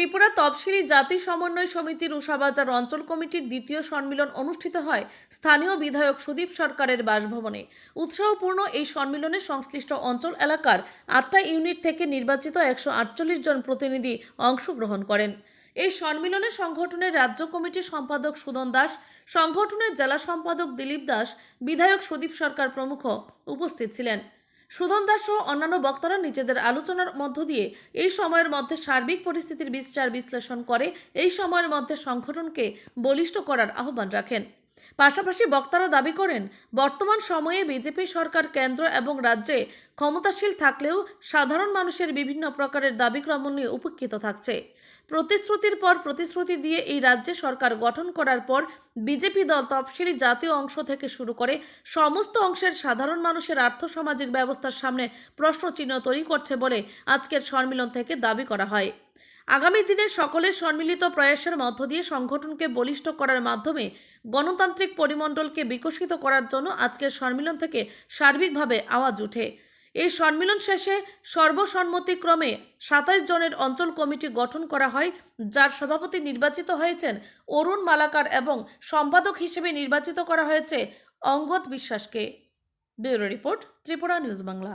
ত্রিপুরা তফসিলি জাতি সমন্বয় সমিতির উষাবাজার অঞ্চল কমিটির দ্বিতীয় সম্মিলন অনুষ্ঠিত হয় স্থানীয় বিধায়ক সুদীপ সরকারের বাসভবনে। উৎসাহপূর্ণ এই সম্মিলনে সংশ্লিষ্ট অঞ্চল এলাকার আটটা ইউনিট থেকে নির্বাচিত একশো আটচল্লিশ জন প্রতিনিধি অংশগ্রহণ করেন। এই সম্মিলনে সংগঠনের রাজ্য কমিটির সম্পাদক সুদন দাস, সংগঠনের জেলা সম্পাদক দিলীপ দাস, বিধায়ক সুদীপ সরকার প্রমুখ উপস্থিত ছিলেন। সুধন দাস সহ অন্যান্য বক্তারা নিজেদের আলোচনার মধ্য দিয়ে এই সময়ের মধ্যে সার্বিক পরিস্থিতির বিস্তার বিশ্লেষণ করে এই সময়ের মধ্যে সংগঠনকে বলিষ্ঠ করার আহ্বান রাখেন। পাশাপাশি বক্তারা দাবি করেন, বর্তমান সময়ে বিজেপি সরকার কেন্দ্র এবং রাজ্যে ক্ষমতাশীল থাকলেও সাধারণ মানুষের বিভিন্ন প্রকারের দাবিক্রম নিয়ে উপেক্ষিত থাকছে। প্রতিশ্রুতির পর প্রতিশ্রুতি দিয়ে এই রাজ্যে সরকার গঠন করার পর বিজেপি দল তফসিলি জাতীয় অংশ থেকে শুরু করে সমস্ত অংশের সাধারণ মানুষের আর্থসামাজিক ব্যবস্থার সামনে প্রশ্নচিহ্ন তৈরি করছে বলে আজকের সম্মেলন থেকে দাবি করা হয়। আগামী দিনে সকলের সম্মিলিত প্রয়াসের মধ্য দিয়ে সংগঠনকে বলিষ্ঠ করার মাধ্যমে গণতান্ত্রিক পরিমণ্ডলকে বিকশিত করার জন্য আজকের সম্মিলন থেকে সার্বিকভাবে আওয়াজ উঠে। এই সম্মিলন শেষে সর্বসম্মতিক্রমে সাতাইশ জনের অঞ্চল কমিটি গঠন করা হয়, যার সভাপতি নির্বাচিত হয়েছেন অরুণ মালাকার এবং সম্পাদক হিসেবে নির্বাচিত করা হয়েছে অঙ্গদ বিশ্বাসকে। Bureau report Tripura news Bangla.